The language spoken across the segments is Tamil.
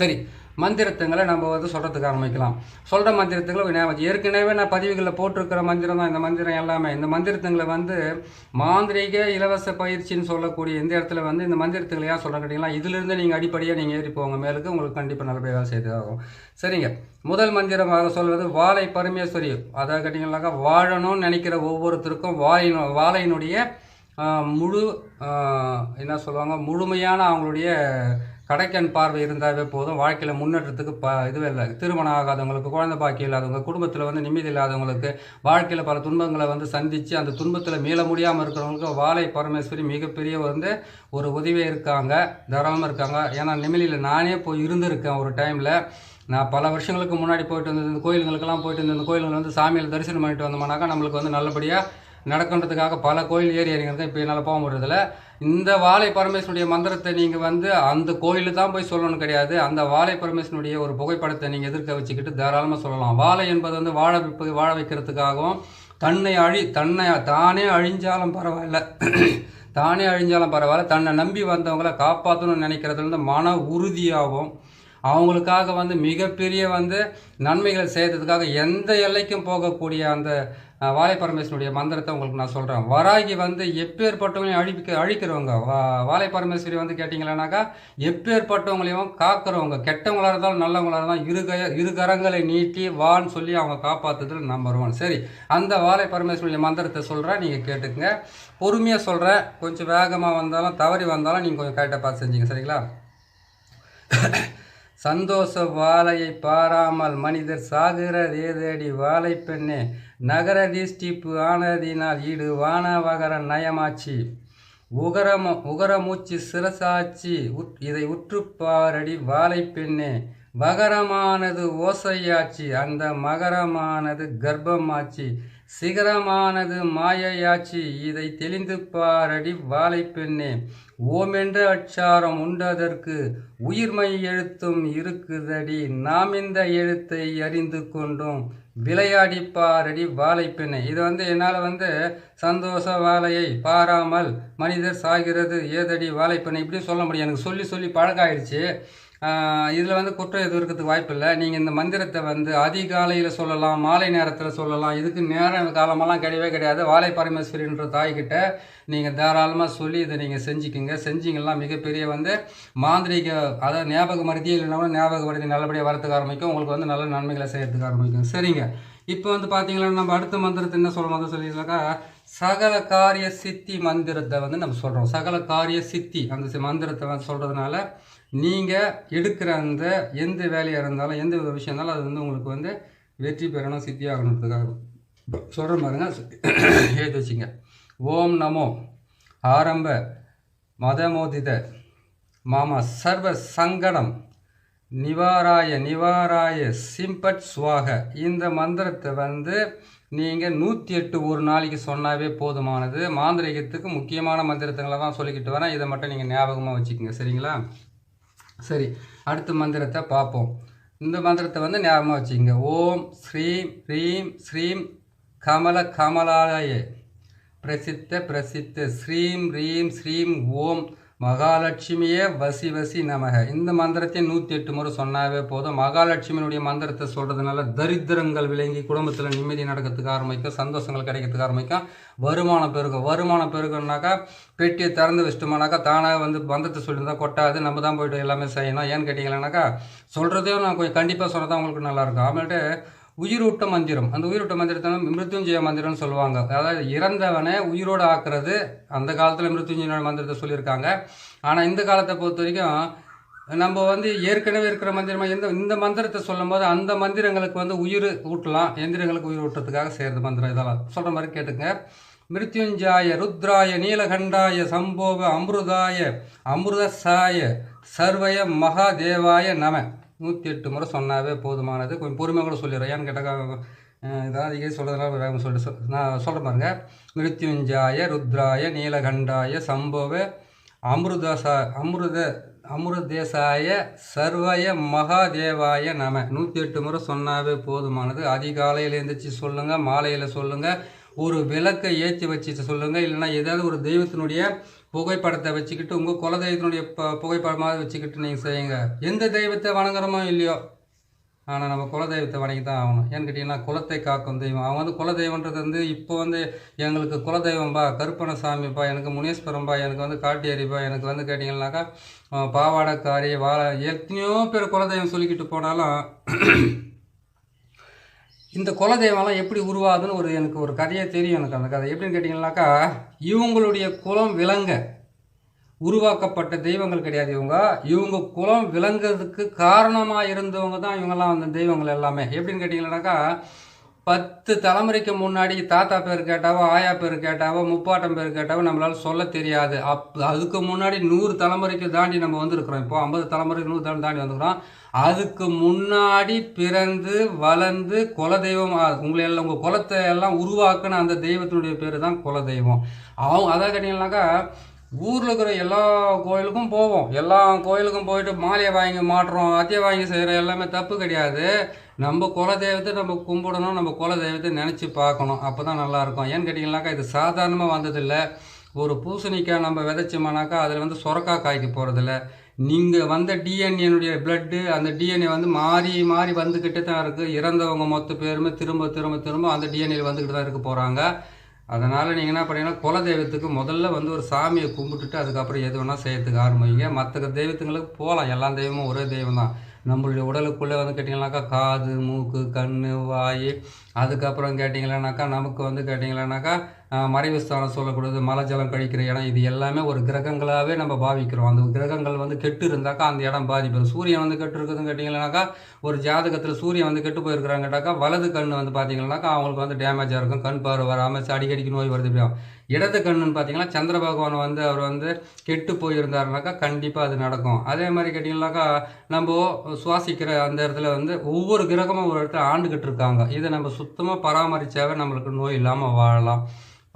சரி மந்திரத்துங்களை நம்ம வந்து சொல்கிறதுக்கு ஆரம்பிக்கலாம். சொல்கிற மந்திரத்துங்களை ஞாபகம் ஏற்கனவே நான் பதிவுகளில் போட்டிருக்கிற மந்திரம் தான் இந்த மந்திரம் எல்லாமே. இந்த மந்திரத்துங்களை வந்து மாந்திரிக இலவச பயிற்சின்னு சொல்லக்கூடிய இந்த இடத்துல வந்து இந்த மந்திரத்துங்களை ஏன் சொல்கிறேன் கேட்டிங்களா? இதிலிருந்து நீங்கள் அடிப்படையாக நீங்கள் ஏறி போங்க. மேலுக்கு உங்களுக்கு கண்டிப்பாக நல்லபடியாக வேலை செய்து ஆகும். சரிங்க. முதல் மந்திரமாக சொல்வது வாழை பரமேஸ்வரி. அதாவது கேட்டிங்கன்னாக்கா வாழணும்னு நினைக்கிற ஒவ்வொருத்தருக்கும் வாழையினு வாழையினுடைய முழு என்ன சொல்லுவாங்க? முழுமையான அவங்களுடைய கடைக்கண் பார்வை இருந்தாவே போதும். வாழ்க்கையில் முன்னேற்றத்துக்கு ப இதுவே இல்லை. திருமணம் ஆகாதவங்களுக்கு குழந்தை பாக்கி இல்லாதவங்க குடும்பத்தில் வந்து நிம்மதி இல்லாதவங்களுக்கு வாழ்க்கையில் பல துன்பங்களை வந்து சந்தித்து அந்த துன்பத்தில் மீள முடியாமல் இருக்கிறவங்களுக்கு வாழை பரமேஸ்வரி மிகப்பெரிய வந்து ஒரு உதவியே இருக்காங்க. தாராளமாக இருக்காங்க. ஏன்னா நிம்மதியில் நானே போய் இருந்திருக்கேன் ஒரு டைமில் நான் பல வருஷங்களுக்கு முன்னாடி போயிட்டு வந்தது இந்த கோயிலுங்களுக்கெல்லாம் போயிட்டு இருந்த இந்த கோயிலுங்க வந்து சாமியில் தரிசனம் பண்ணிட்டு வந்தோம்னாக்கா நம்மளுக்கு வந்து நல்லபடியாக நடக்கின்றதுக்காக பல கோயில் ஏறி இறங்கிறது இப்போ என்னால் போக முடியறதில்ல. இந்த வாழை பரமேஸ்வனுடைய மந்திரத்தை நீங்கள் வந்து அந்த கோயிலில் தான் போய் சொல்லணும் கிடையாது. அந்த வாழை பரமேஸ்வனுடைய ஒரு புகைப்படத்தை நீங்கள் எதிர்க்க வச்சுக்கிட்டு தாராளமாக சொல்லலாம். வாழை என்பது வந்து வாழ வைப்பது வாழ வைக்கிறதுக்காகவும் தன்னை அழி தன்னை தானே அழிஞ்சாலும் பரவாயில்ல. தானே அழிஞ்சாலும் பரவாயில்ல. தன்னை நம்பி வந்தவங்களை காப்பாற்றணும்னு நினைக்கிறதுலேருந்து மன உறுதியாகவும் அவங்களுக்காக வந்து மிகப்பெரிய வந்து நன்மைகளை செய்கிறதுக்காக எந்த எல்லைக்கும் போகக்கூடிய அந்த வாய பரமேஸ்வரனுடைய மந்திரத்தை உங்களுக்கு நான் சொல்கிறேன் வராகி வந்து எப்பேற்பட்டவங்களையும் அழிக்க அழிக்கிறவங்க வா வாழை பரமேஸ்வரி வந்து கேட்டிங்களானாக்கா எப்பேற்பட்டவங்களையும் காக்கிறவங்க கெட்டவங்களாக இருந்தாலும் நல்லவங்களாக இருந்தாலும் இரு கய இரு கரங்களை நீட்டி வான்னு சொல்லி அவங்க காப்பாற்றுறது நம்பர் ஒன் சரி அந்த வாழை பரமேஸ்வரனுடைய மந்திரத்தை சொல்கிறேன் நீங்கள் கேட்டுக்கங்க. பொறுமையாக சொல்கிறேன் கொஞ்சம் வேகமாக வந்தாலும் தவறி வந்தாலும் நீங்கள் கொஞ்சம் கரெக்டாக பார்த்து செஞ்சீங்க. சரிங்களா? சந்தோஷ வாழையை பாராமல் மனிதர் சாகிறதேதடி வாழை பெண்ணே நகர திஷ்டிப்பு ஆனதினால் ஈடு வானவகர நயமாச்சி. உகரம உகரமூச்சி சிரசாச்சி உட் இதை உற்றுப்பாரடி வாழை பெண்ணே வகரமானது ஓசையாச்சி அந்த மகரமானது கர்ப்பமாச்சி. சிகரமானது மாயையாச்சி. இதை தெளிந்து பாரடி வாழை பெண்ணே ஓமென்ற அச்சாரம் உண்டதற்கு உயிர்மை எழுத்தும் இருக்குதடி. நாம் இந்த எழுத்தை அறிந்து கொண்டோம். விளையாடி பாரடி வாழை இது வந்து என்னால் வந்து சந்தோஷ வாழையை பாராமல் மனிதர் சாகிறது. ஏதடி வாழைப்பெண்ணை இப்படி சொல்ல முடியும். எனக்கு சொல்லி சொல்லி பழக்கம் ஆயிடுச்சு இதில் வந்து குற்றம் எதுவும் இருக்கிறதுக்கு வாய்ப்பு இல்லை. நீங்கள் இந்த மந்திரத்தை வந்து அதிகாலையில் சொல்லலாம் மாலை நேரத்தில் சொல்லலாம். இதுக்கு நேரம் காலமெல்லாம் கிடையவே கிடையாது. வாழை பரமேஸ்வரின்ற தாய்கிட்ட நீங்கள் தாராளமாக சொல்லி இதை நீங்கள் செஞ்சுக்கிங்க. செஞ்சீங்கன்னா மிகப்பெரிய வந்து மாந்திரிக அதாவது ஞாபக மருதியே இல்லைனாலும் ஞாபக மருதி நல்லபடியாக வரத்துக்கு ஆரம்பிக்கும். உங்களுக்கு வந்து நல்ல நன்மைகளை செய்கிறதுக்கு ஆரம்பிக்கும். சரிங்க. இப்போ வந்து பார்த்தீங்கன்னா நம்ம அடுத்த மந்திரத்தை என்ன சொல்லணும் வந்து சொல்லியிருக்காக்கா சகல காரிய சித்தி மந்திரத்தை வந்து நம்ம சொல்கிறோம் சகல காரிய சித்தி அந்த மந்திரத்தை வந்து சொல்கிறதுனால நீங்கள் எடுக்கிற அந்த எந்த வேலையாக இருந்தாலும் எந்த வித விஷயம் இருந்தாலும் அது வந்து உங்களுக்கு வந்து வெற்றி பெறணும் சித்தி ஆகணுன்றதுக்காக. சொல்கிற பாருங்க எழுதி வச்சுங்க. ஓம் நமோ. ஆரம்ப மதமோதித மாமா சர்வ சங்கடம் நிவாராய நிவாராய சிம்பட் சுவாக. இந்த மந்திரத்தை வந்து நீங்கள் நூற்றி எட்டு ஒரு நாளைக்கு சொன்னாவே போதுமானது. மாந்திரிகத்துக்கு முக்கியமான மந்திரத்துங்களை தான் சொல்லிக்கிட்டு வரேன். இதை மட்டும் நீங்கள் ஞாபகமாக வச்சுக்கோங்க. சரிங்களா? சரி அடுத்த மந்திரத்தை பார்ப்போம். இந்த மந்திரத்தை வந்து ஞாபகமாக வச்சுக்கோங்க. ஓம் ஸ்ரீம் ரீம் ஸ்ரீம் கமல கமலாய பிரசித்த பிரசித்த ஸ்ரீம் ரீம் ஸ்ரீம் ஓம் மகாலட்சுமியே வசி வசி நமக. இந்த மந்திரத்தை நூற்றி எட்டு முறை சொன்னாவே போதும். மகாலட்சுமியினுடைய மந்திரத்தை சொல்கிறதுனால தரித்திரங்கள் விளங்கி குடும்பத்தில் நிம்மதி நடக்கிறதுக்கு ஆரம்பிக்கும் சந்தோஷங்கள் கிடைக்கிறதுக்கு ஆரம்பிக்கும். வருமானம் பெருகும். வருமானம் பெருகும்னாக்கா பெட்டியை திறந்து வச்சிட்டோம்னாக்கா தானாக வந்து மந்திரத்தை சொல்லியிருந்தா கொட்டாது. நம்ம தான் போய்ட்டு எல்லாமே செய்யணும். ஏன்னு கேட்டிங்களானாக்கா சொல்கிறதையும் நான் கொஞ்சம் கண்டிப்பாக சொல்கிறதா உங்களுக்கு நல்லாயிருக்கும் ஆಮೇಲೆ உயிரூட்ட மந்திரம். அந்த உயிரூட்ட மந்திரத்தை வந்து மிருத்யுஞ்சய மந்திரம்னு சொல்லுவாங்க. அதாவது இறந்தவனை உயிரோடு ஆக்குறது அந்த காலத்தில் மிருத்யுஞ்சய மந்திரத்தை சொல்லியிருக்காங்க. ஆனால் இந்த காலத்தை பொறுத்த வரைக்கும் நம்ம வந்து ஏற்கனவே இருக்கிற மந்திரமாக எந்த இந்த மந்திரத்தை சொல்லும்போது அந்த மந்திரங்களுக்கு வந்து உயிர் ஊட்டலாம். எந்திரங்களுக்கு உயிர் ஊட்டுறதுக்காக செய்கிறது மந்திரம் இதெல்லாம். சொல்கிற மாதிரி கேட்டுங்க மிருத்யுஞ்சாய ருத்ராய நீலகண்டாய சம்போக அமிர்தாய அமிர்தசாய சர்வய மகாதேவாய நம. நூற்றி எட்டு முறை சொன்னாவே போதுமானது. கொஞ்சம் பொறுமையாக கூட சொல்லிடுறேன். ஏன்னு கேட்டால் இதான் அதிகம் சொல்கிறதுனால வேகம் சொல்லிட்டு நான் சொல்கிறேன் பாருங்க. மிருத்யுஞ்சாய ருத்ராய நீலகண்டாய சம்பவ அமிர்தசா அமிர்த அமிர்தேசாய சர்வய மகாதேவாய நம. நூற்றி எட்டு முறை சொன்னாவே போதுமானது. அதிகாலையில் எழுந்திரிச்சு சொல்லுங்கள் மாலையில் சொல்லுங்கள் ஒரு விளக்கை ஏற்றி வச்சுட்டு சொல்லுங்கள் இல்லைன்னா ஏதாவது ஒரு தெய்வத்தினுடைய புகைப்படத்தை வச்சுக்கிட்டு உங்கள் குலதெய்வத்தினுடைய ப புகைப்படமாக வச்சுக்கிட்டு நீங்கள் செய்யுங்க. எந்த தெய்வத்தை வணங்குறமோ இல்லையோ. ஆனால் நம்ம குலதெய்வத்தை வணங்கி தான் ஆகணும். ஏன்னு கேட்டிங்கன்னா குலத்தை காக்கும் தெய்வம். அவங்க வந்து குலதெய்வன்றது வந்து இப்போ வந்து எங்களுக்கு குலதெய்வம்பா கருப்பணசாமிப்பா எனக்கு முனீஸ்வரம்பா எனக்கு வந்து காட்டியரிப்பா எனக்கு வந்து கேட்டிங்கன்னாக்கா பாவாடக்காரி வாழ எத்தனையோ பேர் குலதெய்வம் சொல்லிக்கிட்டு போனாலும் இந்த குலதெய்வம்லாம் எப்படி உருவாகுதுன்னு ஒரு எனக்கு ஒரு கதையே தெரியும் எனக்கு அந்த கதை. எப்படின்னு கேட்டிங்கன்னாக்கா இவங்களுடைய குலம் விலங்க. உருவாக்கப்பட்ட தெய்வங்கள் கிடையாது இவங்க. இவங்க குலம் விளங்குறதுக்கு காரணமாக இருந்தவங்க தான் இவங்கெல்லாம் அந்த தெய்வங்கள் எல்லாமே. எப்படின்னு கேட்டிங்கன்னாக்கா பத்து தலைமுறைக்கு முன்னாடி தாத்தா பேர் கேட்டாவோ ஆயா பேர் கேட்டாவோ முப்பாட்டம் பேர் கேட்டாவோ நம்மளால சொல்ல தெரியாது. அப் அதுக்கு முன்னாடி நூறு தலைமுறைக்கு தாண்டி நம்ம வந்திருக்கிறோம். இப்போ ஐம்பது தலைமுறைக்கு நூறு தலைமுறை தாண்டி வந்துக்கிறோம் அதுக்கு முன்னாடி பிறந்து வளர்ந்து குலதெய்வம் உங்களை எல்லாம் உங்கள் குலத்தை எல்லாம் உருவாக்குன அந்த தெய்வத்தினுடைய பேர் தான் குலதெய்வம். அவங்க அதான் கேட்டிங்கன்னாக்கா ஊரில் இருக்கிற எல்லா கோயிலுக்கும் போவோம். எல்லா கோயிலுக்கும் போயிட்டு மாலையை வாங்கி மாட்டுறோம் அத்தியை வாங்கி செய்கிற எல்லாமே தப்பு கிடையாது. நம்ம குலதெய்வத்தை நம்ம கும்பிடணும் நம்ம குலதெய்வத்தை நினச்சி பார்க்கணும். அப்போ தான் நல்லாயிருக்கும். ஏன்னு கேட்டிங்கனாக்கா இது சாதாரணமாக வந்ததில்லை. ஒரு பூசணிக்காய் நம்ம விதைச்சோம்னாக்கா அதில் வந்து சுரக்காய் காய்க்க போகிறதில்ல நீங்கள் வந்த டிஎன்ஏனுடைய பிளட்டு அந்த டிஎன்ஏ வந்து மாறி மாறி வந்துக்கிட்டு தான் இருக்குது இறந்தவங்க மொத்த பேருமே திரும்ப திரும்ப திரும்ப அந்த டிஎன்ஏ வந்துக்கிட்டு தான் இருக்க போகிறாங்க அதனால் நீங்கள் என்ன பண்ணீங்கன்னா குலதெய்வத்துக்கு முதல்ல வந்து ஒரு சாமியை கும்பிட்டுட்டு அதுக்கப்புறம் எது வேணால் செய்யறதுக்கு ஆரம்பிங்க. மற்ற தெய்வத்துங்களுக்கு போகலாம் எல்லா தெய்வமும் ஒரே தெய்வம் தான் நம்மளுடைய உடலுக்குள்ளே வந்து கேட்டிங்கனாக்கா காது மூக்கு கண் வாய். அதுக்கப்புறம் கேட்டிங்களானாக்கா நமக்கு வந்து கேட்டிங்களானாக்கா மறைவுஸ்தானம் சொல்லக்கூடாது மலை ஜலம் கழிக்கிற இடம். இது எல்லாமே ஒரு கிரகங்களாகவே நம்ம பாவிக்கிறோம். அந்த கிரகங்கள் வந்து கெட்டு இருந்தாக்கா அந்த இடம் பாதிப்பு சூரியன் வந்து கெட்டு இருக்குதுன்னு கேட்டிங்களானாக்கா ஒரு ஜாதகத்தில் சூரியன் வந்து கெட்டு போயிருக்கிறாங்கட்டாக்கா வலது கண் வந்து பார்த்தீங்கன்னாக்கா அவங்களுக்கு வந்து டேமேஜாக இருக்கும். கண் பார்வை வராமல் அடிக்கடிக்கு நோய் வருது இப்படியும் இடது கண்ணுன்னு பார்த்தீங்கன்னா சந்திர பகவான் வந்து அவர் வந்து கெட்டு போயிருந்தாருனாக்கா கண்டிப்பாக அது நடக்கும். அதே மாதிரி கேட்டிங்கனாக்கா நம்ம சுவாசிக்கிற அந்த இடத்துல வந்து ஒவ்வொரு கிரகமும் ஒரு இடத்துல ஆண்டுகிட்டு இருக்காங்க. இதை நம்ம சுத்தமாக பராமரித்தாவே நம்மளுக்கு நோய் இல்லாமல் வாழலாம்.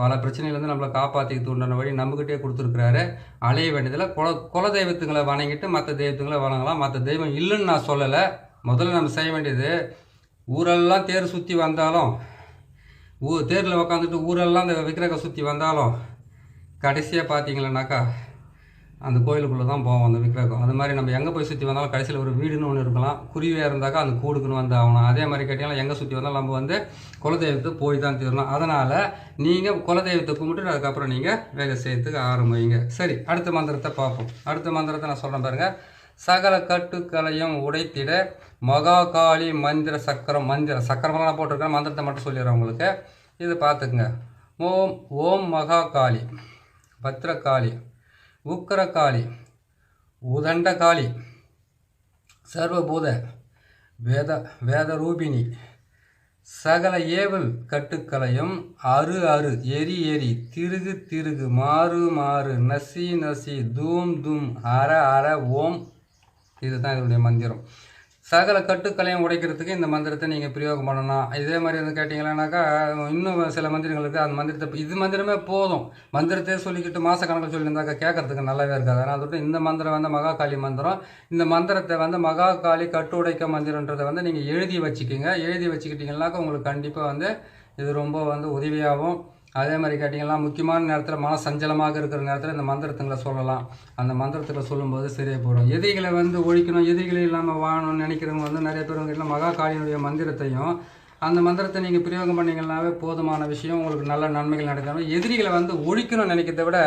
பல பிரச்சனையிலேருந்து நம்மளை காப்பாற்றிக்க உண்டான வழி நம்மக்கிட்டே கொடுத்துருக்குறாரு. அலைய வேண்டியதில் குல குல தெய்வத்துங்களை வணங்கிட்டு மற்ற தெய்வத்துங்களை வணங்கலாம். மற்ற தெய்வம் இல்லைன்னு நான் சொல்லலை. முதல்ல நம்ம செய்ய வேண்டியது ஊரெல்லாம் தேர் சுற்றி வந்தாலும் ஊர் தேரில் உக்காந்துட்டு ஊரெல்லாம் அந்த விக்கிரகம் சுற்றி வந்தாலும் கடைசியாக பார்த்தீங்களன்னாக்கா அந்த கோயிலுக்குள்ளே தான் போவோம் அந்த விக்கிரகம். அது மாதிரி நம்ம எங்கே போய் சுற்றி வந்தாலும் கடைசியில் ஒரு வீடுன்னு ஒன்று இருக்கலாம். குருவியாக இருந்தாக்கா அந்த கூடுக்குன்னு வந்து ஆகணும். அதே மாதிரி கேட்டிங்கன்னா எங்கே சுற்றி வந்தாலும் நம்ம வந்து குலதெய்வத்தை போய் தான் தீரணும். அதனால் நீங்கள் குலதெய்வத்தை கும்பிட்டு அதுக்கப்புறம் நீங்கள் வேலை செய்யறதுக்கு ஆரம்பிங்க. சரி அடுத்த மந்திரத்தை பார்ப்போம். அடுத்த மந்திரத்தை நான் சொல்கிறேன் பாருங்கள் சகல கட்டுக்களையும் உடைத்திட மகாகாளி மந்திர சக்கரம் மந்திர சக்கரமெல்லாம் நான் போட்டிருக்கேன். மந்திரத்தை மட்டும் சொல்லிடுறேன் உங்களுக்கு. இதை பார்த்துக்குங்க ஓம் ஓம் மகாகாளி பத்ரகாளி உக்கரகாளி உதண்டகாளி சர்வபூத வேத வேதரூபிணி சகல ஏவல் கட்டுக்களையும் அரு அரு எரி எரி திருகு திருகு மாறு மாறு நசி நசி தூம் தூம் அற அற ஓம். இதுதான் இதனுடைய மந்திரம். சகல கட்டுக்களையும் உடைக்கிறதுக்கு இந்த மந்திரத்தை நீங்கள் பிரயோகம் பண்ணணும். இதே மாதிரி வந்து கேட்டிங்களானாக்கா இன்னும் சில மந்திரங்கள் இருக்குது அந்த மந்திரத்தை இது மந்திரமே போதும். மந்திரத்தையே சொல்லிக்கிட்டு மாதக்கணக்கில் சொல்லியிருந்தாக்கா கேட்கறதுக்கு நல்லாவே இருக்காது. ஆனால் அதோட இந்த மந்திரம் வந்து மகாகாளி மந்திரம். இந்த மந்திரத்தை வந்து மகாகாளி கட்டு உடைக்க மந்திரன்றதை வந்து நீங்கள் எழுதி வச்சுக்கிங்க. எழுதி வச்சுக்கிட்டிங்கனாக்கா உங்களுக்கு கண்டிப்பாக வந்து இது ரொம்ப வந்து உதவியாகும் அதே மாதிரி கேட்டிங்கன்னா முக்கியமான நேரத்தில் மன சஞ்சலமாக இருக்கிற நேரத்தில் இந்த மந்திரத்துங்களை சொல்லலாம். அந்த மந்திரத்தில் சொல்லும்போது சரியாக போயிடும். எதிரிகளை வந்து ஒழிக்கணும் எதிரிகளை இல்லாமல் வாழணும்னு நினைக்கிறவங்க வந்து நிறைய பேர் வந்து மகா காளியினுடைய மந்திரத்தையும் அந்த மந்திரத்தை நீங்கள் பிரயோகம் பண்ணீங்கன்னாவே போதுமான விஷயம் உங்களுக்கு நல்ல நன்மைகள் நடக்கணும் எதிரிகளை வந்து ஒழிக்கணும்னு நினைக்கிறத விட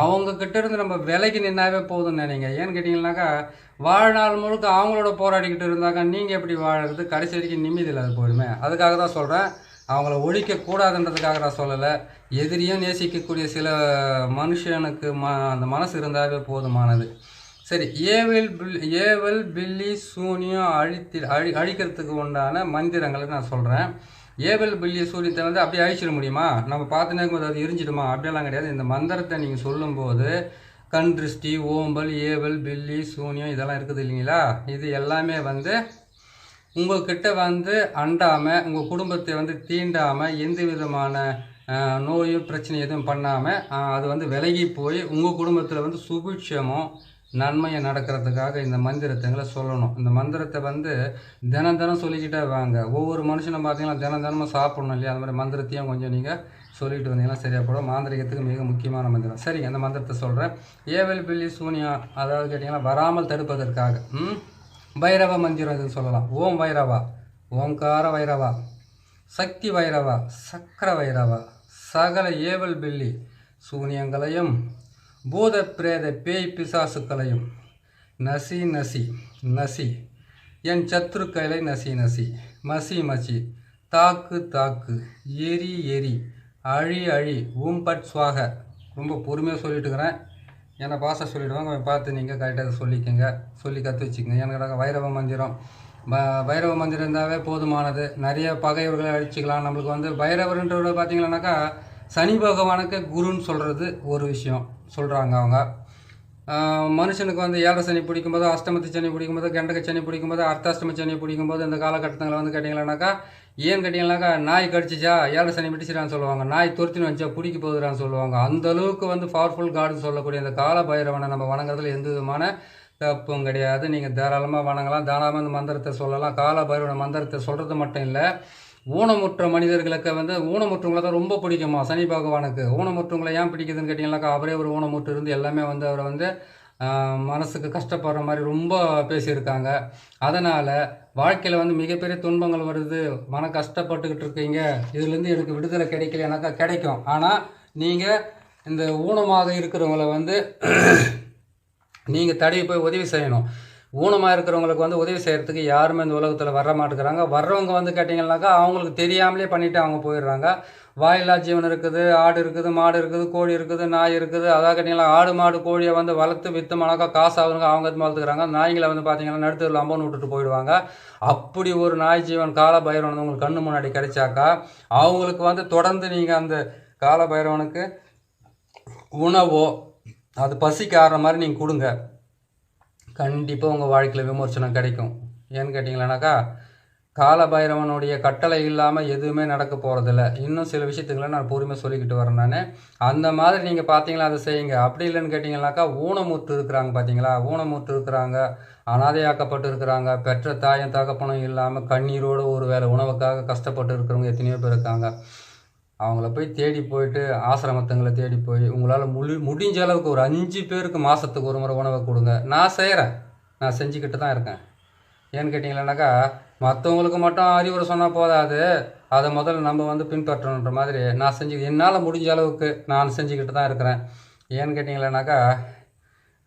அவங்கக்கிட்ட இருந்து நம்ம விலைக்கு நின்னாவே போதும்னு நினைங்க. ஏன்னு கேட்டிங்கன்னாக்கா வாழ்நாள் முழுக்க அவங்களோட போராடிக்கிட்டு இருந்தாக்கா நீங்கள் எப்படி வாழறது? கடைசி வரைக்கும் நிம்மதியில் அது போயிடுமே அதுக்காக தான் சொல்கிறேன் அவங்கள ஒழிக்கக்கூடாதுன்றதுக்காக நான் சொல்லலை. எதிரியும் நேசிக்கக்கூடிய சில மனுஷனுக்கு ம அந்த மனசு இருந்தாவே போதுமானது. சரி ஏவல் பில் ஏவல் பில்லி சூனியம் அழித்தி அழி அழிக்கிறதுக்கு உண்டான மந்திரங்களை நான் சொல்கிறேன் ஏவல் பில்லி சூரியத்தை வந்து அப்படியே அழிச்சிட முடியுமா? நம்ம பார்த்துனே இருக்கும்போது அது எரிஞ்சிடுமா? அப்படியெல்லாம் கிடையாது. இந்த மந்திரத்தை நீங்கள் சொல்லும்போது கண் திருஷ்டி ஓம்பல் ஏவல் பில்லி சூனியம் இதெல்லாம் இருக்குது இல்லைங்களா? இது எல்லாமே வந்து உங்கள்கிட்ட வந்து அண்டாமல் உங்கள் குடும்பத்தை வந்து தீண்டாமல் எந்த விதமான நோயும் பிரச்சனை எதுவும் பண்ணாமல் அது வந்து விலகி போய் உங்கள் குடும்பத்தில் வந்து சுபிட்சமும் நன்மையை நடக்கிறதுக்காக இந்த மந்திரத்தைங்களை சொல்லணும். இந்த மந்திரத்தை வந்து தினம் தினம் சொல்லிக்கிட்டே வாங்க. ஒவ்வொரு மனுஷனும் பார்த்தீங்கன்னா தினம் தினமும் சாப்பிடணும் இல்லையா? அந்த மாதிரி மந்திரத்தையும் கொஞ்சம் நீங்கள் சொல்லிட்டு வந்தீங்கன்னா சரியாக போடும். மாந்திரிகத்துக்கு மிக முக்கியமான மந்திரம். சரி அந்த மந்திரத்தை சொல்கிறேன் ஏவல் பில்லி சூனியா அதாவது கேட்டிங்கன்னா வராமல் தடுப்பதற்காக ம்? பைரவ மந்திரம் இது சொல்லலாம். ஓம் வைரவா ஓம்கார வைரவா சக்தி வைரவா சக்கர வைரவா சகல ஏவல் பில்லி சூனியங்களையும் பூத பிரேத பேய் பிசாசுக்களையும் நசி நசி நசி என் சத்துருக்களை நசி நசி மசி மசி தாக்கு தாக்கு எரி எரி அழி அழி ஊம்பட் சுவாக. ரொம்ப பொறுமையாக சொல்லிட்டுக்கிறேன் ஏன்னா பாஷை பாச சொல்லிவிடுவாங்க பார்த்து நீங்கள் கரெக்டாக சொல்லிக்கோங்க. சொல்லி கற்று வச்சுக்கோங்க. எனக்கு வைரவ மந்திரம்? ப பைரவ மந்திரம் இருந்தாவே போதுமானது. நிறைய பகைவர்களை அழிச்சிக்கலாம். நம்மளுக்கு வந்து பைரவர்ன்றவர் பார்த்தீங்கன்னாக்கா சனி பகவானுக்கு குருன்னு சொல்கிறது ஒரு விஷயம். சொல்கிறாங்க அவங்க. மனுஷனுக்கு வந்து ஏழரை சனி பிடிக்கும்போது அஷ்டமத்து சனி பிடிக்கும்போது கண்டக சனி பிடிக்கும்போது அர்த்தாஷ்டம சனி பிடிக்கும்போது இந்த காலகட்டத்தில் வந்து கேட்டிங்களானாக்கா ஏன் கேட்டிங்கனாக்கா நாய் கடிச்சிச்சா ஏழை சனி பிடிச்சிடான்னு சொல்லுவாங்க. நாய் துரத்தின்னு வந்துச்சா குடிக்க போகுதுறான்னு சொல்லுவாங்க. அந்த அளவுக்கு வந்து பவர்ஃபுல் காடுன்னு சொல்லக்கூடிய அந்த கால பைரவனை நம்ம வணங்குறதுல எந்த விதமான தப்பும் கிடையாது. நீங்கள் தாராளமாக வணங்கலாம். தாராளமாக இந்த மந்திரத்தை சொல்லலாம். கால பைரவன மந்திரத்தை சொல்கிறது மட்டும் இல்லை. ஊனமுற்ற மனிதர்களுக்கு வந்து ஊனமுற்றவங்களை தான் ரொம்ப பிடிக்குமா? சனி பகவானுக்கு. ஊனமுற்றவங்களை ஏன் பிடிக்குதுன்னு கேட்டிங்கனாக்கா அவரே ஒரு ஊனமுற்று இருந்து எல்லாமே வந்து அவரை வந்து மனசுக்கு கஷ்டப்படுற மாதிரி ரொம்ப பேசியிருக்காங்க. அதனால் வாழ்க்கையில் வந்து மிகப்பெரிய துன்பங்கள் வருது. மன கஷ்டப்பட்டுக்கிட்டு இருக்கீங்க. இதுலேருந்து எனக்கு விடுதலை கிடைக்கலனாக்கா கிடைக்கும். ஆனால் நீங்கள் இந்த ஊனமாக இருக்கிறவங்கள வந்து நீங்கள் தடவி போய் உதவி செய்யணும். ஊனமாக இருக்கிறவங்களுக்கு வந்து உதவி செய்கிறதுக்கு யாருமே இந்த உலகத்தில் வர மாட்டேங்கிறாங்க. வர்றவங்க வந்து கேட்டிங்கன்னாக்கா அவங்களுக்கு தெரியாமலே பண்ணிவிட்டு அவங்க போயிடுறாங்க. வாயில்லா ஜீவன் இருக்குது ஆடு இருக்குது மாடு இருக்குது கோழி இருக்குது நாய் இருக்குது. அதாவது கேட்டிங்களா ஆடு மாடு கோழியை வந்து வளர்த்து விற்று மணக்கா காசு அவங்க அது வளர்த்துக்கிறாங்க? நாய்களை வந்து பார்த்தீங்கன்னா நடுத்தரில் அம்பன் விட்டுட்டு போயிடுவாங்க. அப்படி ஒரு நாய் ஜீவன் கால பைரவன் வந்து உங்களுக்கு கண்ணு முன்னாடி கிடைச்சாக்கா அவங்களுக்கு வந்து தொடர்ந்து நீங்கள் அந்த கால பைரவனுக்கு உணவோ அது பசிக்கு ஆடுற மாதிரி நீங்கள் கொடுங்க. கண்டிப்பாக உங்கள் வாழ்க்கையில் விமர்சனம் கிடைக்கும். ஏன்னு கேட்டிங்களானாக்கா காலபைரவனுடைய கட்டளை இல்லாமல் எதுவுமே நடக்க போகிறதில்ல இன்னும் சில விஷயத்துக்கெல்லாம் நான் பொறுமையாக சொல்லிக்கிட்டு வரேன் நான். அந்த மாதிரி நீங்கள் பார்த்தீங்களா அதை செய்யுங்க. அப்படி இல்லைன்னு கேட்டிங்கனாக்கா ஊனமுற்று இருக்கிறாங்க பார்த்தீங்களா ஊனமுற்று இருக்கிறாங்க அனாதையாக்கப்பட்டு இருக்கிறாங்க பெற்ற தாயும் தகப்பனும் இல்லாமல் கண்ணீரோடு ஒரு வேளை உணவுக்காக கஷ்டப்பட்டு இருக்கிறவங்க எத்தனையோ பேர் இருக்காங்க. அவங்கள போய் தேடி போயிட்டு ஆசிரமத்தங்களை தேடி போய் உங்களால் முடி முடிஞ்ச அளவுக்கு ஒரு அஞ்சு பேருக்கு மாதத்துக்கு ஒரு முறை உணவை கொடுங்க. நான் செய்கிறேன் நான் செஞ்சுக்கிட்டு தான் இருக்கேன். ஏன்னு கேட்டிங்களேனாக்கா மற்றவங்களுக்கு மட்டும் அறிவுரை சொன்னால் போதாது. அதை முதல்ல நம்ம வந்து பின்பற்றணுன்ற மாதிரி நான் செஞ்சு என்னால் முடிஞ்ச அளவுக்கு நான் செஞ்சுக்கிட்டு தான் இருக்கிறேன். ஏன்னு கேட்டிங்களேனாக்கா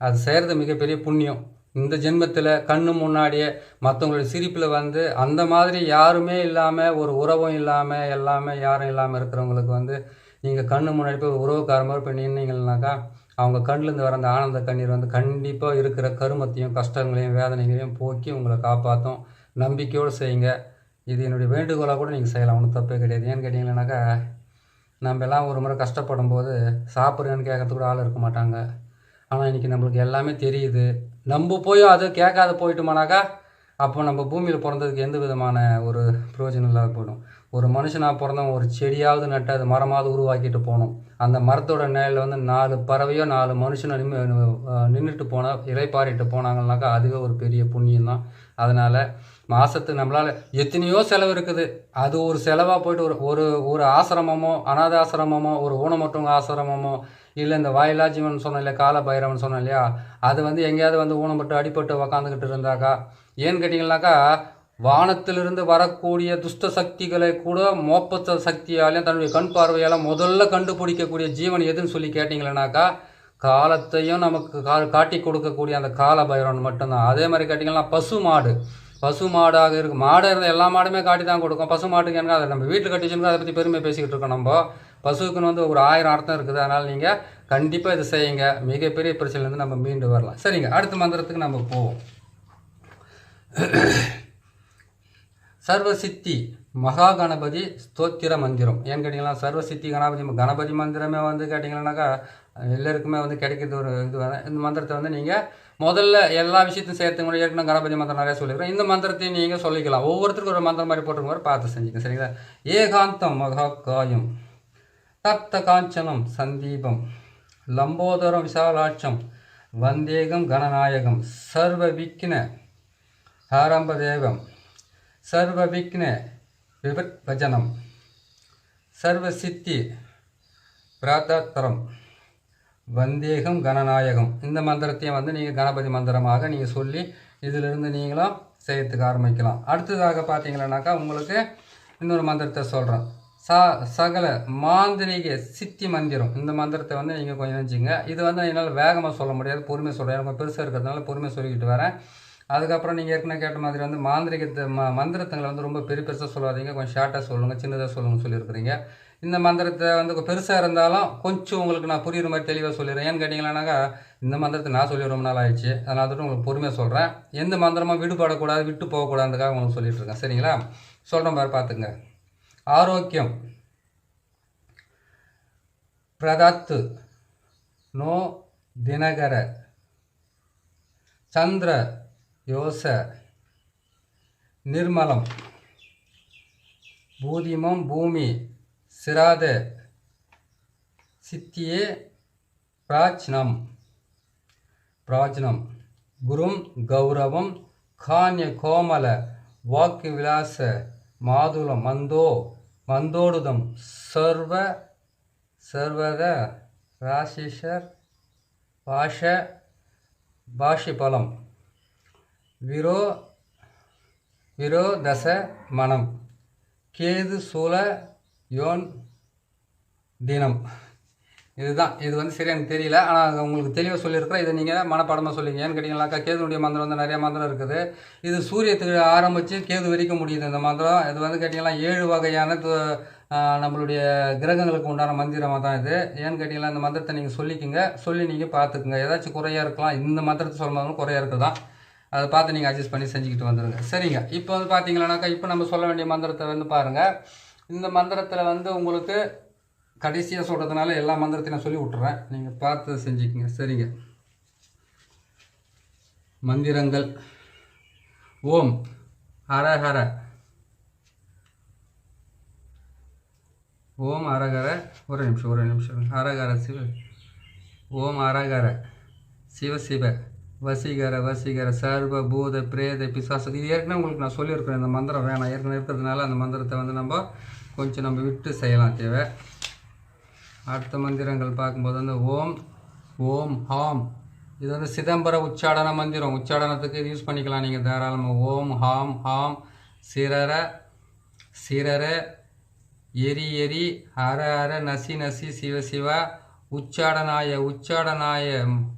அது செய்கிறது மிகப்பெரிய புண்ணியம். இந்த ஜென்மத்தில் கண்ணு முன்னாடியே மற்றவங்களுடைய சிரிப்பில் வந்து அந்த மாதிரி யாருமே இல்லாமல் ஒரு உறவும் இல்லாமல் எல்லாமே யாரும் இல்லாமல் இருக்கிறவங்களுக்கு வந்து நீங்கள் கண்ணு முன்னாடி போய் ஒரு உறவுக்கார மாதிரி போய் நின்னீங்கன்னாக்கா அவங்க கண்ணிலேருந்து வர அந்த ஆனந்த கண்ணீர் வந்து கண்டிப்பாக இருக்கிற கருமத்தையும் கஷ்டங்களையும் வேதனைகளையும் போக்கி உங்களை காப்பாற்றும் நம்பிக்கையோடு செய்யுங்க. இது என்னுடைய வேண்டுகோளாக கூட நீங்கள் செய்யலாம். ஒன்றும் தப்பே கிடையாது. ஏன்னு கேட்டிங்கன்னாக்கா நம்ம எல்லாம் ஒரு முறை கஷ்டப்படும் போது சாப்பிட்றேன்னு கேட்கறதுக்கு கூட ஆள் இருக்க மாட்டாங்க. ஆனால் இன்றைக்கி நம்மளுக்கு எல்லாமே தெரியுது. நம்ம போய் அது கேட்காத போயிட்டோமானாக்கா அப்போ நம்ம பூமியில் பிறந்ததுக்கு எந்த விதமான ஒரு பிரயோஜனம் இல்லாத போயிடும். ஒரு மனுஷனாக பிறந்தவன் ஒரு செடியாவது நட்டு அது மரமாவது உருவாக்கிட்டு போகணும். அந்த மரத்தோட நிலையில் வந்து நாலு பறவையோ நாலு மனுஷனை நிம்ம நின்றுட்டு போனால் இலைப்பாரிட்டு போனாங்கன்னாக்கா அதுவே ஒரு பெரிய புண்ணியம் தான் அதனால் மாதத்துக்கு நம்மளால் எத்தனையோ செலவு இருக்குது. அது ஒரு செலவாக போயிட்டு ஒரு ஒரு ஒரு ஆசிரமமோ அனாத ஆசிரமமோ ஒரு ஊனமற்றவங்க ஆசிரமமோ இல்லை இந்த வாயிலா ஜீவன் சொன்னேன் இல்லையா கால பைரவன் சொன்னேன் இல்லையா அது வந்து எங்கேயாவது வந்து ஊனப்பட்டு அடிபட்டு உக்காந்துக்கிட்டு இருந்தாக்கா ஏன்னு கேட்டிங்கனாக்கா வானத்திலிருந்து வரக்கூடிய துஷ்ட சக்திகளை கூட மோப்பத்த சக்தியாலையும் தன்னுடைய கண் பார்வையால் முதல்ல கண்டுபிடிக்கக்கூடிய ஜீவன் எதுன்னு சொல்லி கேட்டிங்களேனாக்கா காலத்தையும் நமக்கு கா காட்டி கொடுக்கக்கூடிய அந்த கால பைரவன் மட்டும்தான். அதே மாதிரி கேட்டிங்கன்னா பசு மாடு பசு மாடாக இருக்குது மாடு இருந்த எல்லா மாடுமே காட்டி தான் கொடுக்கும். பசு மாட்டுக்கு என்ன அதை நம்ம வீட்டில் கட்டி வச்சுருக்கோம் அதை பற்றி பெருமை பேசிக்கிட்டு இருக்கோம் நம்ம. பசுவுக்குன்னு வந்து ஒரு ஆயிரம் அர்த்தம் இருக்குது. அதனால் நீங்கள் கண்டிப்பாக இதை செய்யுங்க. மிகப்பெரிய பிரச்சனைலேருந்து நம்ம மீண்டு வரலாம். சரிங்க. அடுத்த மந்திரத்துக்கு நம்ம போவோம். சர்வசித்தி மகா கணபதி ஸ்தோத்திர மந்திரம். ஏன்னு கேட்டிங்கன்னா சர்வசித்தி கணபதி கணபதி மந்திரமே வந்து கேட்டிங்கன்னாக்கா எல்லாருக்குமே வந்து கிடைக்கிறது ஒரு இது வந்து இந்த மந்திரத்தை வந்து நீங்கள் முதல்ல எல்லா விஷயத்தையும் சேர்த்து கூட ஏற்கனவே கணபதி மந்திரம் நிறைய சொல்லியிருக்கோம் இந்த மந்திரத்தையும் நீங்கள் சொல்லிக்கலாம். ஒவ்வொருத்தருக்கும் ஒரு மந்திரம் மாதிரி போட்டுருக்க மாதிரி பார்த்து செஞ்சுங்க சரிங்களா? ஏகாந்தம் மகா காயம் தப்த காஞ்சனம் சந்தீபம் லம்போதரம் விசாலாட்சம் வந்தேகம் கணநாயகம் சர்வ விக்ன ஆரம்ப தேவம் சர்வ விக்ன விபத் பஜனம் சர்வ சித்தி பிராத்தரம் வந்தேகம் கணநாயகம் இந்த மந்திரத்தையும் வந்து நீங்கள் கணபதி மந்திரமாக நீங்கள் சொல்லி இதிலிருந்து நீங்களும் செய்யறதுக்கு ஆரம்பிக்கலாம். அடுத்ததாக பார்த்தீங்கன்னாக்கா உங்களுக்கு இன்னொரு மந்திரத்தை சொல்கிறேன் சா சகல மாந்திரிக சித்தி மந்திரம். இந்த மந்திரத்தை வந்து நீங்கள் கொஞ்சம் நினச்சிங்க. இது வந்து என்னால் வேகமாக சொல்ல முடியாது பொறுமையாக சொல்கிறேன் ரொம்ப பெருசாக இருக்கிறதுனால பொறுமையாக சொல்லிக்கிட்டு வரேன். அதுக்கப்புறம் நீங்கள் ஏற்கனவே கேட்ட மாதிரி வந்து மாந்திரிகத்தை ம மந்திரத்துங்களை வந்து ரொம்ப பெரிய பெருசாக சொல்லாதீங்க. கொஞ்சம் ஷார்ட்டாக சொல்லுங்கள் சின்னதாக சொல்லுங்கள் சொல்லியிருக்கிறீங்க. இந்த மந்திரத்தை வந்து பெருசாக இருந்தாலும் கொஞ்சம் உங்களுக்கு நான் புரியுற மாதிரி தெளிவாக சொல்லிடுறேன். ஏன்னு கேட்டிங்களானாக்கா இந்த மந்திரத்தை நான் சொல்லி ரொம்ப நாள் ஆயிடுச்சு. அதனால் தான் உங்களுக்கு பொறுமையாக சொல்கிறேன் எந்த மந்திரமும் விடுபடக்கூடாது விட்டு போகக்கூடாதுக்காக உங்களுக்கு சொல்லிட்டு இருக்கேன் சரிங்களா? சொல்கிறேன் பாரு பார்த்துங்க ஆரோக்கியம். பிரதத்து. நோ தினகர. சந்திர. யோச. நிர்மலம். பூதிமம் பூமி. சிராத சித்தியே பிராச்சனம் பிராச்சனம் குரும் கௌரவம் கான்ய கோமல வாக்கு விலாச மாதுள மந்தோ மந்தோடுதம் சர்வ சர்வத ராசிஷர் பாஷ பாஷிபலம் விரோ விரோதச மனம். கேது சூழ யோன் தினம். இதுதான். இது வந்து சரியாக எனக்கு தெரியல. ஆனால் உங்களுக்கு தெளிவாக சொல்லியிருக்கிறேன். இதை நீங்கள் மனப்பாடமாக சொல்லிங்க. ஏன்னு கேட்டிங்கனாக்கா கேதுனுடைய மந்திரம் வந்து நிறைய மந்திரம் இருக்குது. இது சூரியத்துக்கு ஆரம்பித்து கேது வரைக்கும் முடியுது இந்த மந்திரம். இது வந்து கேட்டிங்கன்னா ஏழு வகையான நம்மளுடைய கிரகங்களுக்கு உண்டான மந்திரமாக தான் இது. ஏன்னு கேட்டிங்கன்னா இந்த மந்திரத்தை நீங்கள் சொல்லிக்கோங்க. சொல்லி நீங்கள் பார்த்துக்குங்க. ஏதாச்சும் குறையாக இருக்கலாம். இந்த மந்திரத்தை சொல்லும்போது குறையாக இருக்குதான் அதை பார்த்து நீங்கள் அட்ஜஸ்ட் பண்ணி செஞ்சுக்கிட்டு வந்துடுங்க சரிங்க. இப்போ வந்து பார்த்தீங்கன்னாக்கா இப்போ நம்ம சொல்ல வேண்டிய மந்திரத்தை வந்து பாருங்கள் இந்த மந்திரத்தில் வந்து உங்களுக்கு கடைசியாக சொல்கிறதுனால எல்லா மந்திரத்தையும் நான் சொல்லி விட்டுறேன். நீங்கள் பார்த்து செஞ்சுக்கங்க. சரிங்க. மந்திரங்கள். ஓம். ஹரஹர ஓம் அரகர ஒரு நிமிஷம் ஒரு நிமிஷம். அரகர சிவ. ஓம் அரகர சிவ சிவ. வசீகர வசீகர. சர்வ பூத பிரேத பிசாசு. இது ஏற்கனவே உங்களுக்கு நான் சொல்லியிருக்கிறேன். இந்த மந்திரம் வேணாம். ஏற்கனவே இருக்கிறதுனால அந்த மந்திரத்தை வந்து நம்ம கொஞ்சம் நம்ம விட்டு செய்யலாம் தேவை. அடுத்த மந்திரங்கள் பார்க்கும்போது வந்து ஓம் ஓம் ஹாம். இது வந்து சிதம்பர உச்சாடன மந்திரம். உச்சாடனத்துக்கு இது யூஸ் பண்ணிக்கலாம் நீங்கள் தாராளமாக ஓம் ஹாம் ஹாம். சிரர சிரர எரி எரி. ஹர ஹர நசி நசி சிவ சிவ. உச்சாடனாய உச்சாடனாய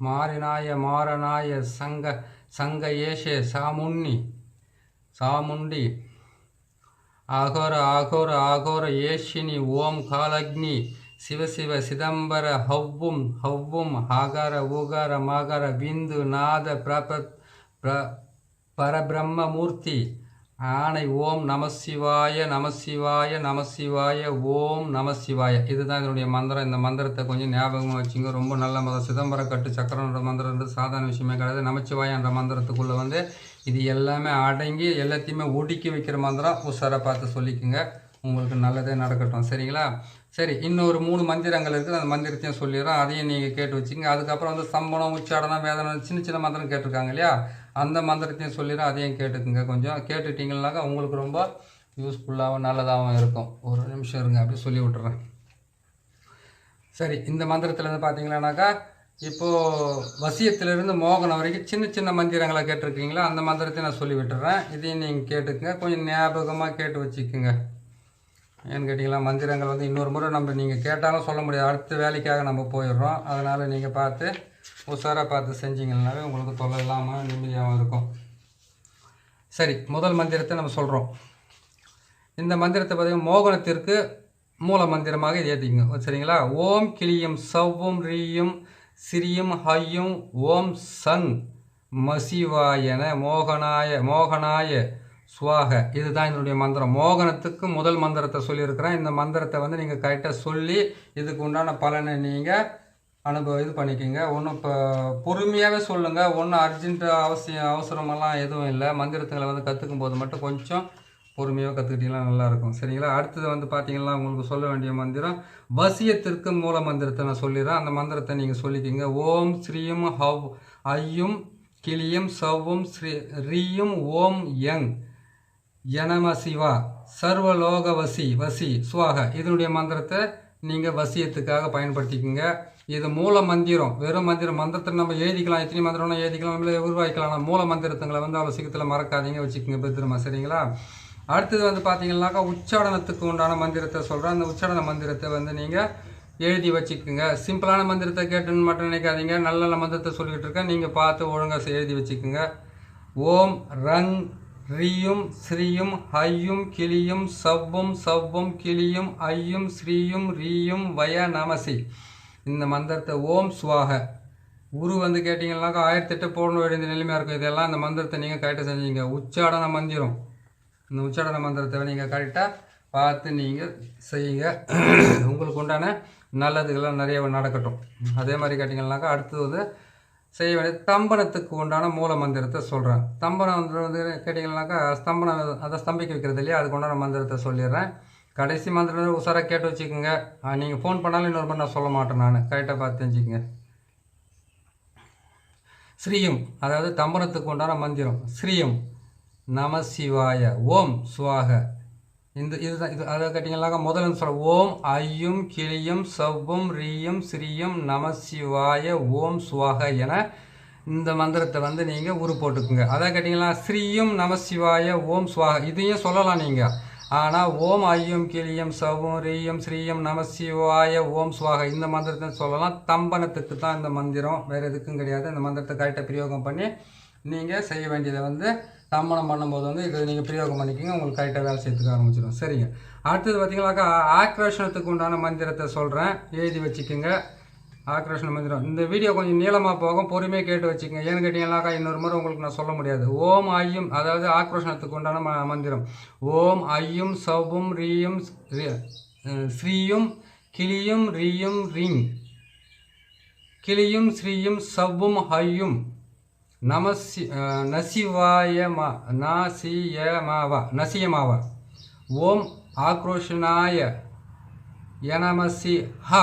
மாறினாய மாறனாய சங்க சங்க ஏஷே சாமுன்னி சாமுண்டி. ஆகோர ஆகோர ஆகோர ஏஷினி ஓம் காலக்னி சிவ சிவ சிதம்பர ஹவ்வும் ஹவ்வும் ஆகார ஊகார மாகார விந்து நாத பிரபத் பிர பரபிரம்ம மூர்த்தி ஆணை ஓம் நமசிவாய நமசிவாய நமசிவாய ஓம் நமசிவாய. இதுதான் இதனுடைய மந்திரம். இந்த மந்திரத்தை கொஞ்சம் ஞாபகமாக வச்சுங்க. ரொம்ப நல்ல மதம் சிதம்பர கட்டு சக்கரன்ற மந்திரம் சாதாரண விஷயமே கிடையாது. நமச்சிவாய என்ற மந்திரத்துக்குள்ளே வந்து இது எல்லாமே அடங்கி எல்லாத்தையுமே ஒடுக்கி வைக்கிற மந்திரம் உஷாராக பார்த்து சொல்லிக்கோங்க. உங்களுக்கு நல்லதே நடக்கட்டும். சரிங்களா? சரி இன்னொரு மூணு மந்திரங்கள் இருக்குது. அந்த மந்திரத்தையும் சொல்லிடுறோம் அதையும் நீங்கள் கேட்டு வச்சுங்க அதுக்கப்புறம் வந்து சம்பளம் உச்சாடனம் வேதனை சின்ன சின்ன மந்திரம் கேட்டிருக்காங்க இல்லையா? அந்த மந்திரத்தையும் சொல்லிடுறோம் அதையும் கேட்டுக்குங்க கொஞ்சம். கேட்டுட்டிங்கனாக்கா உங்களுக்கு ரொம்ப யூஸ்ஃபுல்லாகவும் நல்லதாகவும் இருக்கும். ஒரு நிமிஷம் இருங்க. அப்படி சொல்லி விட்டுறேன். சரி இந்த மந்திரத்தில் வந்து பார்த்தீங்கன்னாக்கா இப்போது வசியத்திலிருந்து மோகனம் வரைக்கும் சின்ன சின்ன மந்திரங்களை கேட்டிருக்கீங்களா? அந்த மந்திரத்தை நான் சொல்லி விட்டுறேன் இதையும் நீங்கள் கேட்டுக்குங்க. கொஞ்சம் ஞாபகமாக கேட்டு வச்சுக்கோங்க. ஏன்னு கேட்டிங்களா? மந்திரங்கள் வந்து இன்னொரு முறை நம்ம நீங்கள் கேட்டாலும் சொல்ல முடியாது. அடுத்த வேலைக்காக நம்ம போயிடுறோம். அதனால் நீங்கள் பார்த்து உஷாராக பார்த்து செஞ்சீங்கன்னாவே உங்களுக்கு தொல்லை இல்லாமல் நிம்மதியாகவும் இருக்கும். சரி முதல் மந்திரத்தை நம்ம சொல்கிறோம் இந்த மந்திரத்தை பார்த்தீங்கன்னா மோகனத்திற்கு மூல மந்திரமாக இது ஏற்றிக்கங்க சரிங்களா? ஓம் கிளியும் சவ்வும் ரீயும் சிரியும் ஹையும் ஓம் சங் மசிவாயன மோகனாய மோகனாய சுவாக. இதுதான் இதனுடைய மந்திரம். மோகனத்துக்கு முதல் மந்திரத்தை சொல்லியிருக்கிறேன். இந்த மந்திரத்தை வந்து நீங்கள் கரெக்டாக சொல்லி இதுக்கு உண்டான பலனை நீங்கள் அனுபவம் இது பண்ணிக்கோங்க. ஒன்றும் இப்போ பொறுமையாகவே சொல்லுங்கள் ஒன்றும் அர்ஜென்ட் அவசியம் அவசரமெல்லாம் எதுவும் இல்லை. மந்திரத்துங்களை வந்து கற்றுக்கும் போது மட்டும் கொஞ்சம் பொறுமையாக கற்றுக்கிட்டீங்கன்னா நல்லாயிருக்கும். சரிங்களா? அடுத்தது வந்து பார்த்தீங்கன்னா உங்களுக்கு சொல்ல வேண்டிய மந்திரம் வசியத்திற்கு மூல மந்திரத்தை நான் சொல்லிடுறேன். அந்த மந்திரத்தை நீங்கள் சொல்லிக்கிங்க. ஓம் ஸ்ரீயும் ஹவ் ஐயும் கிளியும் சவ்வும் ஸ்ரீ ரீயும் ஓம் யங். எனம சிவா சர்வலோக வசி வசி சுவாக. இதனுடைய மந்திரத்தை நீங்கள் வசியத்துக்காக பயன்படுத்திக்கோங்க. இது மூல மந்திரம். வெறும் மந்திரம் மந்திரத்தை நம்ம எழுதிக்கலாம். எத்தனை மந்திரம்னா எழுதிக்கலாம் நம்மளே உருவாக்கலாம் ஆனால் மூல மந்திரத்துங்களை வந்து அவ்வளோ சீக்கிரத்தில் மறக்காதீங்க. வச்சுக்கோங்க பத்திரமா. சரிங்களா? அடுத்தது வந்து பார்த்தீங்கன்னாக்கா உச்சாடனத்துக்கு உண்டான மந்திரத்தை சொல்கிறேன் அந்த உச்சாடன மந்திரத்தை வந்து நீங்கள் எழுதி வச்சுக்கோங்க. சிம்பிளான மந்திரத்தை கேட்டுன்னு மட்டும் நினைக்காதீங்க. நல்ல நல்ல மந்திரத்தை சொல்லிக்கிட்டு இருக்கேன். நீங்கள் பார்த்து ஒழுங்காக எழுதி வச்சுக்கோங்க. ஓம் ரங் ரீயும் ஸ்ரீயும் ஹையும் கிளியும் சவ்வும் சவ்வும் கிளியும் ஐயும் ஸ்ரீயும் ரீயும் வய நமசி. இந்த மந்திரத்தை ஓம் சுவாக. உரு வந்து கேட்டிங்கன்னாக்கா ஆயிரத்தெட்டு போடணும் வேண்டிய நிலைமையாக இருக்கும். இதெல்லாம் அந்த மந்திரத்தை நீங்கள் கரெக்டாக செஞ்சீங்க. உச்சாடன மந்திரம். இந்த உச்சாடன மந்திரத்தை நீங்கள் கரெக்டாக பார்த்து நீங்கள் செய்யுங்க. உங்களுக்கு உண்டான நல்லதுகள்லாம் நிறைய நடக்கட்டும். அதே மாதிரி கேட்டிங்கன்னாக்கா அடுத்தது வந்து செய்ய வேண்டிய தம்பனத்துக்கு உண்டான மூல மந்திரத்தை சொல்கிறேன் தம்பனம் வந்து வந்து கேட்டிங்கன்னாக்கா ஸ்தம்பனம் அதை ஸ்தம்பிக்க வைக்கிறது இல்லையா? அதுக்கு உண்டான மந்திரத்தை சொல்லிடுறேன். கடைசி மந்திரம் உசாராக கேட்டு வச்சுக்கோங்க. நீங்கள் ஃபோன் பண்ணாலும் இன்னொரு மாதிரி நான் சொல்ல மாட்டேன் நான். கரெக்டாக பார்த்து தெரிஞ்சுக்கங்க. ஸ்ரீயும் அதாவது தம்பனத்துக்கு உண்டான மந்திரம். ஸ்ரீயும். நம சிவாய. ஓம் சுவாக. இந்த இதுதான் இது அதை கேட்டிங்கனாக்கா முதல்ல சொல்ல ஓம் ஐயும் கிளியும் சவ்வும் ரீயும் ஸ்ரீயும் நம சிவாய. ஓம் சுவாக என இந்த மந்திரத்தை வந்து நீங்கள் உரு போட்டுக்குங்க. அதை கேட்டிங்கன்னா ஸ்ரீயும் நம சிவாய ஓம் சுவாக. இதையும் சொல்லலாம் நீங்கள் ஆனால் ஓம் ஐயும் கிளியும் சவ்வும் ரீயும் ஸ்ரீயும் நம சிவாய ஓம் சுவாக இந்த மந்திரத்தை சொல்லலாம். தம்பனத்துக்கு தான் இந்த மந்திரம் வேறு எதுக்கும் கிடையாது. இந்த மந்திரத்தை கரெக்டாக பிரயோகம் பண்ணி நீங்கள் செய்ய வேண்டியதை வந்து தம்பனம் பண்ணும்போது வந்து இது நீங்கள் பிரயோகம் பண்ணிக்கிங்க உங்களுக்கு கரெக்டாக வேலை செய்யறதுக்கு ஆரம்பிச்சிடும். சரிங்க. அடுத்தது பார்த்தீங்கன்னாக்கா ஆக்ரோஷனத்துக்கு உண்டான மந்திரத்தை சொல்கிறேன் எழுதி வச்சுக்கோங்க. ஆக்ரோஷன மந்திரம். இந்த வீடியோ கொஞ்சம் நீளமாக போகும் பொறுமையாக கேட்டு வச்சுக்கோங்க. ஏன்னு கேட்டிங்கன்னாக்கா இன்னொரு முறை உங்களுக்கு நான் சொல்ல முடியாது. ஓம் ஐயும் அதாவது ஆக்ரோஷனத்துக்கு உண்டான ம மந்திரம். ஓம் ஐயும் சவ்வும் ரீயும் ஸ்ரீயும் கிளியும் ரீயும் ரிங். கிளியும் ஸ்ரீயும் சவ்வும் ஹையும் நமசி நசிவாய மா நாசியமாவா நசியமாவா. ஓம் ஆக்ரோஷனாய யனமசி ஹ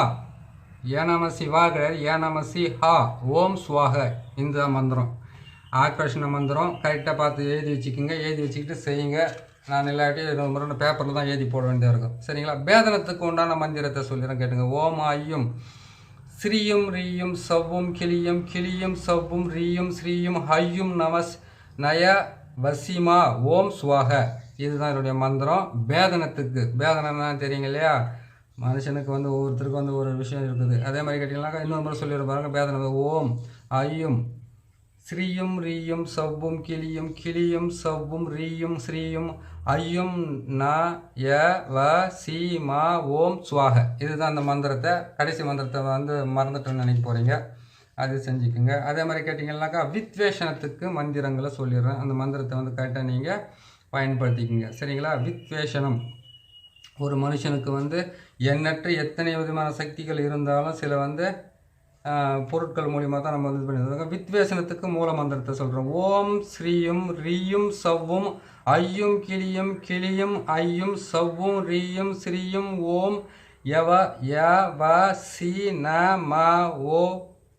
யனமசி வா கிடையாது யனமசி ஹா ஓம் சுவாக இந்த மந்திரம். ஆக்ரோஷன மந்திரம் கரெக்டாக பார்த்து எழுதி வச்சுக்கோங்க எழுதி வச்சுக்கிட்டு செய்யுங்க. நான் இல்லாட்டி முறை பேப்பரில் தான் எழுதி போட வேண்டியதாக இருக்கும். சரிங்களா? பேதனத்துக்கு உண்டான மந்திரத்தை சொல்லிடுறேன் கேட்டுங்க. ஓம் ஐயும் ஸ்ரீயும் ரீயும் சவ்வும் கிளியும் கிளியும் சவ்வும் ரீயும் ஸ்ரீயும் ஹையும் நமஸ் நய வசிமா ஓம் சுவாக. இதுதான் என்னுடைய மந்திரம். பேதனத்துக்கு பேதனம்னா தெரியுங்க இல்லையா மனுஷனுக்கு வந்து ஒவ்வொருத்தருக்கும் வந்து ஒரு விஷயம் இருக்குது. அதே மாதிரி கேட்டிங்கனாக்கா இன்னொரு முறை சொல்லிடுற பாருங்க பேதனம் ஓம் ஐயும் ஸ்ரீயும் ரீயும் சவ்வும் கிளியும் கிளியும் சவ்வும் ரீயும் ஸ்ரீயும் ஐயும் ந ய வ சி மா ஓம் சுவாக. இதுதான் அந்த மந்திரத்தை கடைசி மந்திரத்தை வந்து மறந்துட்டோன்னு நினைக்க போகிறீங்க அது செஞ்சுக்குங்க. அதே மாதிரி கேட்டிங்கன்னாக்கா வித்வேஷனத்துக்கு மந்திரங்களை சொல்லிடுறேன். அந்த மந்திரத்தை வந்து கரெக்டாக நீங்கள் பயன்படுத்திக்கோங்க. சரிங்களா? வித்வேஷனம் ஒரு மனுஷனுக்கு வந்து எண்ணற்ற எத்தனை விதமான சக்திகள் இருந்தாலும் சில வந்து பொருட்கள் மூலிமா தான் நம்ம வந்து பண்ணியிருக்கோம் வித்வேசனத்துக்கு மூல மந்திரத்தை சொல்கிறோம் ஓம் ஸ்ரீயும் ரீயும் சவ்வும் ஐயும் கிளியும் கிளியும் ஐயும் சவ்வும் ரீயும் ஸ்ரீயும் ஓம் யவ ய வ சி ந ம ஓ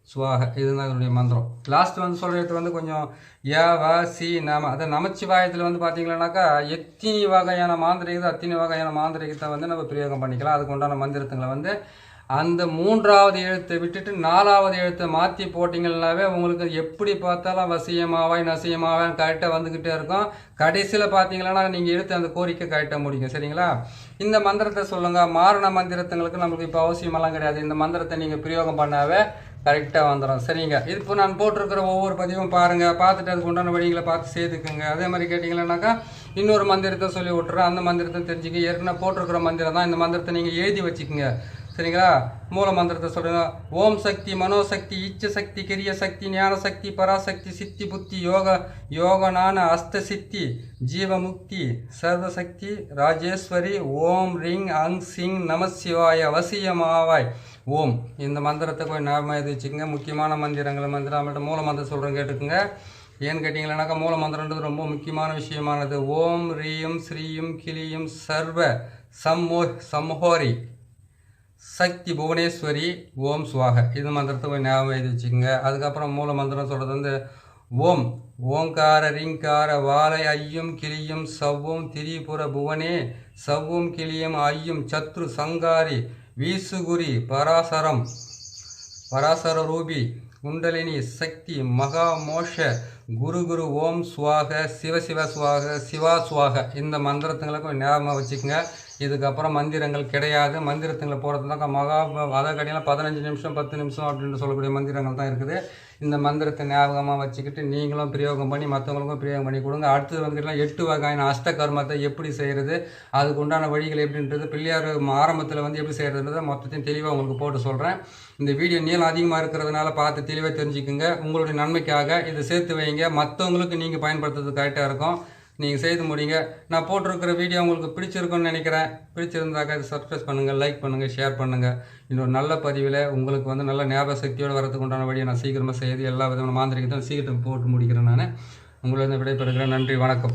சுவாக. இதுதான் இதனுடைய மந்திரம். லாஸ்ட் வந்து சொல்கிறது வந்து கொஞ்சம் ய வ சி நம அதை நமச்சிவாயத்தில் வந்து பார்த்தீங்கன்னாக்கா எத்தினி வகையான மாந்திரிகத்தை அத்தனை வகையான மாந்திரிகத்தை வந்து நம்ம பிரயோகம் பண்ணிக்கலாம். அதுக்கு உண்டான மந்திரத்துங்களை வந்து அந்த மூன்றாவது எழுத்தை விட்டுட்டு நாலாவது எழுத்தை மாற்றி போட்டிங்கன்னாவே உங்களுக்கு எப்படி பார்த்தாலும் வசியமாவாய் நசியமாவாய் கரெக்டாக வந்துக்கிட்டே இருக்கும். கடைசியில் பார்த்தீங்கன்னா நீங்கள் எடுத்து அந்த கோரிக்கை கரெக்டாக முடியும் சரிங்களா? இந்த மந்திரத்தை சொல்லுங்கள் மாரண மந்திரத்துங்களுக்கு நமக்கு இப்போ அவசியமெல்லாம் கிடையாது. இந்த மந்திரத்தை நீங்கள் பிரயோகம் பண்ணாவே கரெக்டாக வந்துடும் சரிங்க? இப்போ நான் போட்டிருக்கிற ஒவ்வொரு பதிவும் பாருங்கள் பார்த்துட்டு அதுக்கு உண்டான வழிகளை பார்த்து செய்துக்குங்க அதே மாதிரி கேட்டிங்கன்னாக்கா இன்னொரு மந்திரத்தை சொல்லி விட்டுறேன். அந்த மந்திரத்தை தெரிஞ்சுக்க ஏற்கனவே போட்டிருக்கிற மந்திரம் தான். இந்த மந்திரத்தை நீங்கள் எழுதி வச்சுக்கோங்க. சரிங்களா? மூல மந்திரத்தை சொல்கிறேன் ஓம் சக்தி மனோசக்தி இச்ச சக்தி கிரிய சக்தி ஞான சக்தி பராசக்தி சித்தி புத்தி யோக யோகனான அஸ்த சித்தி ஜீவமுக்தி சர்வசக்தி ராஜேஸ்வரி ஓம் ரிங் அங் சிங் நமசிவாய வசியமாவாய். ஓம். இந்த மந்திரத்தை கொஞ்சம் ஞாபகம் எழுதி வச்சுக்கோங்க. முக்கியமான மந்திரங்கள் மந்திரம். நம்மள்ட்ட மூல மந்திரம் சொல்கிறேன் கேட்டுக்குங்க. ஏன்னு கேட்டிங்கன்னாக்கா மூல மந்திரன்றது ரொம்ப முக்கியமான விஷயமானது. ஓம் ரீயும் ஸ்ரீயும் கிளியும் சர்வ சம்மோ சம்ஹோரி சக்தி புவனேஸ்வரி ஓம் சுவாக. இது மந்திரத்தை போய் ஞாபகம் எழுதி வச்சுக்கோங்க. அதுக்கப்புறம் மூல மந்திரம் சொல்கிறது வந்து ஓம் ஓங்கார ரிங்கார வாலை ஐயும் கிளியும் சவ்வும் திரிபுர புவனே சவ்வும் கிளியும் ஐயும் சத்ரு சங்காரி வீசுகுரி பராசரம் பராசர ரூபி குண்டலினி சக்தி மகா மோஷ குரு குரு ஓம் சுவாக சிவ சிவ சுவாக சிவா சுவாக. இந்த மந்திரத்துங்களுக்கும் ஞாபகம் வச்சுக்கோங்க. இதுக்கப்புறம் மந்திரங்கள் கிடையாது. மந்திரத்துங்களை போகிறது தான் மகா அதை கடையில் பதினஞ்சு நிமிஷம் பத்து நிமிஷம் அப்படின்னு சொல்லக்கூடிய மந்திரங்கள் தான் இருக்குது. இந்த மந்திரத்தை ஞாபகமாக வச்சுக்கிட்டு நீங்களும் பிரயோகம் பண்ணி மற்றவங்களுக்கும் பிரயோகம் பண்ணி கொடுங்க. அடுத்தது வந்துக்கிட்டலாம் எட்டு வகையான அஷ்ட கர்மத்தை எப்படி செய்கிறது அதுக்கு உண்டான வழிகள் எப்படின்றது பிள்ளையார் ஆரம்பத்தில் வந்து எப்படி செய்கிறதுன்றத மொத்தத்தையும் தெளிவாக உங்களுக்கு போட்டு சொல்கிறேன் இந்த வீடியோ நீளம் அதிகமாக இருக்கிறதுனால பார்த்து தெளிவாக தெரிஞ்சுக்குங்க. உங்களுடைய நன்மைக்காக இதை சேர்த்து வைங்க. மற்றவங்களுக்கு நீங்கள் பயன்படுத்துறது கரெக்டாக இருக்கும். நீங்கள் செய்து முடிங்க. நான் போட்டிருக்கிற வீடியோ உங்களுக்கு பிடிச்சிருக்குன்னு நினைக்கிறேன். பிடிச்சிருந்தாக்கா இதை சப்ஸ்கிரைப் பண்ணுங்கள் லைக் பண்ணுங்கள் ஷேர் பண்ணுங்கள் இன்னொரு நல்ல பதிவில் உங்களுக்கு வந்து நல்ல ஞாபக சக்தியோடு வரதுக்கு உண்டான வழியை நான் சீக்கிரமாக செய்து எல்லா விதமான மாந்திரிகத்தையும் சீக்கிரம் போட்டு முடிக்கிறேன் நான். உங்களிடம் விடைபெறுகிறேன். நன்றி வணக்கம்.